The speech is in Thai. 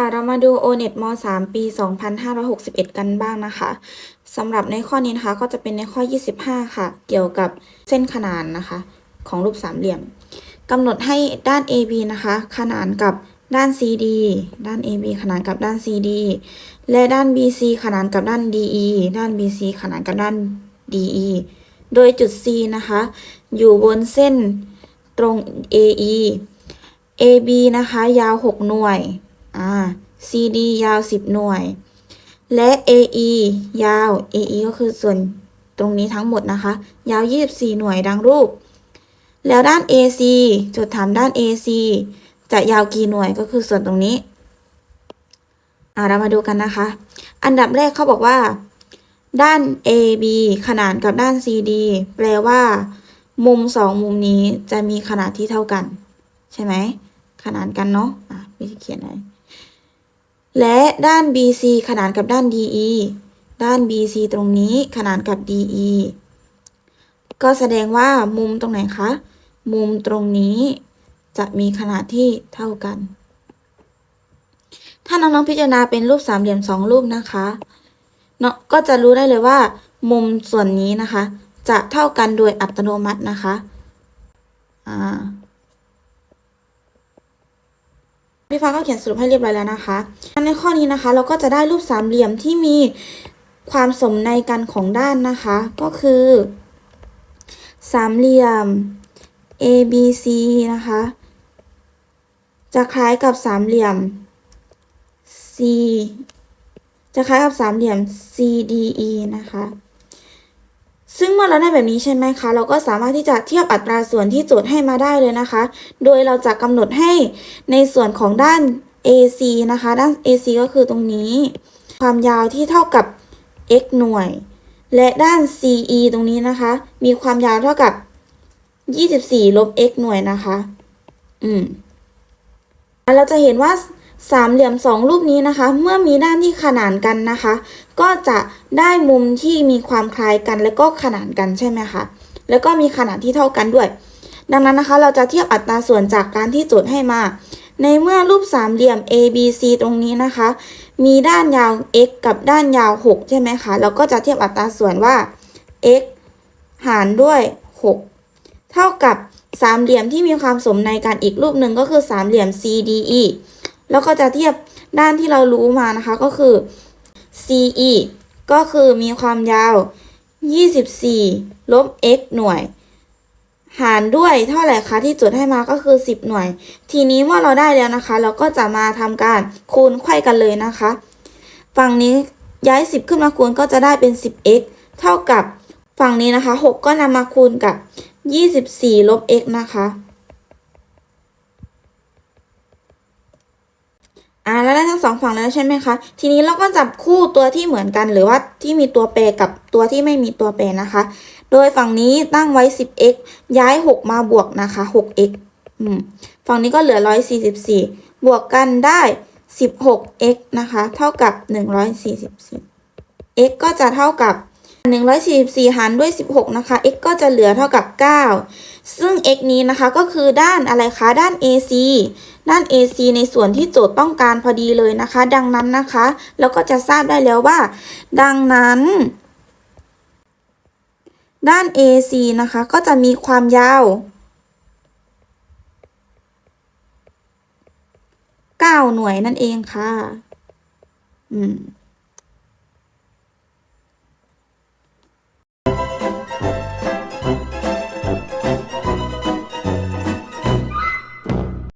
ค่ะเรามาดู O-NET ม .3 ปี 2561 กันบ้างนะคะสำหรับในข้อนี้นะคะก็จะเป็นในข้อ 25 ค่ะ เกี่ยวกับเส้นขนานนะคะ ของรูปสามเหลี่ยมกำหนดให้ด้าน AB นะคะ ขนานกับด้าน CD ด้าน AB ขนานกับด้าน CD และด้าน BC ขนานกับด้าน DE ด้าน BC ขนานกับด้าน DE โดยจุด C นะคะ อยู่บนเส้นตรง AE AB นะคะ ยาว 6 หน่วย อ่า CD ยาว 10 หน่วย และ AE ยาว AE ก็คือส่วนตรงนี้ทั้งหมดนะคะ ยาว 24 หน่วยดังรูป แล้วด้าน AC จุดถามด้าน AC จะยาวกี่หน่วยก็คือส่วนตรงนี้อ่าเรามาดูกันนะคะ อันดับแรกเขาบอกว่า ด้าน AB ขนานกับด้าน CD แปลว่า มุมสองมุมนี้จะมีขนาดที่เท่ากัน ใช่ไหมขนานกันเนาะอะพี่เขียนไว้ และด้าน BC ขนานกับด้าน DE ด้าน BC ตรงนี้ขนานกับ DE ก็แสดงว่ามุมตรงไหนคะ มุมตรงนี้จะมีขนาดที่เท่ากัน ถ้าน้องๆพิจารณาเป็นรูปสามเหลี่ยมสองรูปนะคะเนาะก็จะรู้ได้เลยว่า มุมส่วนนี้นะคะ จะเท่ากันโดยอัตโนมัตินะคะ อ่า พี่ฟ้าก็เขียนสรุปให้เรียบร้อยแล้วนะคะ ในข้อนี้นะคะ เราก็จะได้รูปสามเหลี่ยมที่มีความสมในกันของด้านนะคะ ก็คือ สามเหลี่ยม ABC นะคะ จะคล้ายกับสามเหลี่ยม C จะคล้ายกับสามเหลี่ยม CDE นะคะ ซึ่งเมื่อเราได้แบบนี้ใช่ไหมคะ เราก็สามารถที่จะเทียบอัตราส่วนที่โจทย์ให้มาได้เลยนะคะ โดยเราจะกำหนดให้ในส่วนของด้าน AC นะคะ ด้าน AC ก็คือตรงนี้ ความยาวที่เท่ากับ x หน่วย และด้าน CE ตรงนี้นะคะ มีความยาวเท่ากับ 24 ลบ x หน่วยนะคะ อืมเราจะเห็นว่า สามเหลี่ยมสองรูปนี้นะคะ เมื่อมีด้านที่ขนานกันนะคะ ก็จะได้มุมที่มีความคล้ายกันและก็ขนานกันใช่ไหมคะแล้วก็มีขนาดที่เท่ากันด้วย ดังนั้นนะคะ เราจะเทียบอัตราส่วนจากการที่โจทย์ให้มา ในเมื่อรูปสามเหลี่ยม ABC ตรงนี้นะคะ มีด้านยาว x กับด้านยาว 6 ใช่ไหมคะ เราก็จะเทียบอัตราส่วนว่า x หารด้วย 6 เท่ากับสามเหลี่ยมที่มีความสมในกันอีกรูปหนึ่งก็คือสามเหลี่ยม CDE แล้วก็จะเทียบด้านที่เรารู้มานะคะก็คือ CE ก็คือมีความยาว 24 ลบ x หน่วย หารด้วยเท่าไหร่คะที่จดให้มาก็คือ 10 หน่วย ทีนี้เมื่อเราได้แล้วนะคะ เราก็จะมาทำการคูณไขว้กันเลยนะคะ ฝั่งนี้ย้าย 10 ขึ้นมาคูณก็จะได้เป็น 10x เท่ากับฝั่งนี้นะคะ 6 ก็นำมาคูณกับ 24 ลบ x นะคะ อ่าแล้วได้ทั้งสองฝั่งแล้วใช่ไหมคะ ทีนี้เราก็จับคู่ตัวที่เหมือนกันหรือว่าที่มีตัวแปรกับตัวที่ไม่มีตัวแปรนะคะ โดยฝั่งนี้ตั้งไว้ 10x ย้าย 6 มาบวกนะคะ 6x อืมฝั่งนี้ก็เหลือ 144 บวกกันได้ 16x นะคะ เท่ากับ 144 x ก็จะเท่ากับ 144 หารด้วย 16 นะคะ x ก็จะเหลือเท่ากับ 9 ซึ่ง x นี้นะคะก็คือด้านอะไรคะ ด้าน AC ด้าน AC ในส่วนที่โจทย์ต้องการพอดีเลยนะคะ ดังนั้นนะคะ เราก็จะทราบได้แล้วว่า ดังนั้น ด้าน AC นะคะ ก็จะมีความยาว 9 หน่วยนั่นเองค่ะ อืม